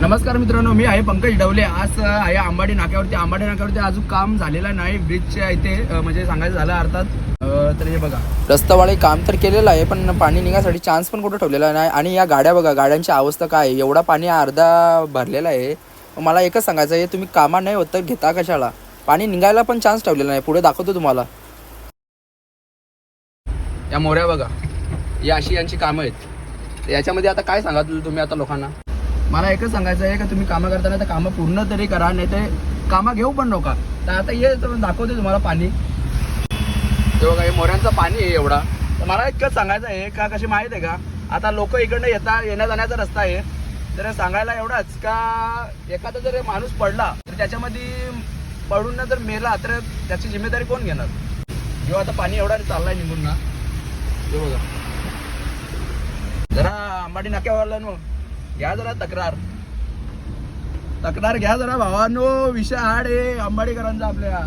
नमस्कार मित्रांनो मी आहे पंकज डवले. आज आहे आंबाडी नाक्यावरती. आंबाडी नाक्यावरती अजून काम झालेलं नाही. ब्रिजच्या इथे म्हणजे सांगायचं झालं अर्थात. तर हे बघा. रस्तावाळे काम तर केलेलं आहे पण पाणी निघासाठी चान्स पण कुठं ठेवलेला नाही. आणि या गाड्या बघा गाड्यांची अवस्था काय आहे? एवढा पाणी अर्धा भरलेला आहे. मला एकच सांगायचं आहे तुम्ही कामा नाही होत तर घेता कशाला? पाणी निघायला पण चान्स ठेवलेला नाही. पुढे दाखवतो तुम्हाला. या मोऱ्या बघा. या अशी यांची कामं आहेत. याच्यामध्ये आता काय सांगा तुम्ही आता लोकांना? मला एकच सांगायचं आहे का तुम्ही कामं करताना तर कामं पूर्ण तरी करा नाही ते कामं घेऊ पण नका. तर आता ये तर दाखवते तुम्हाला पाणी. तेव्हा हे मोऱ्यांचं पाणी आहे एवढा. तर मला इतकंच सांगायचं आहे का कशी माहीत आहे का? आता लोक इकडनं येता येण्या जाण्याचा रस्ता आहे. तर सांगायला एवढाच का एखादा जर माणूस पडला तर त्याच्यामध्ये पडून ना जर मेला तर त्याची जिम्मेदारी कोण घेणार? जेव्हा आता पाणी एवढा चाललाय निघून ना. बघा. जरा अंबाडी नाक्यावरला नो. घ्या जरा तक्रार. तक्रार घ्या जरा भावानो विषय हाड आहे अंबाडीकरांचा आपल्या.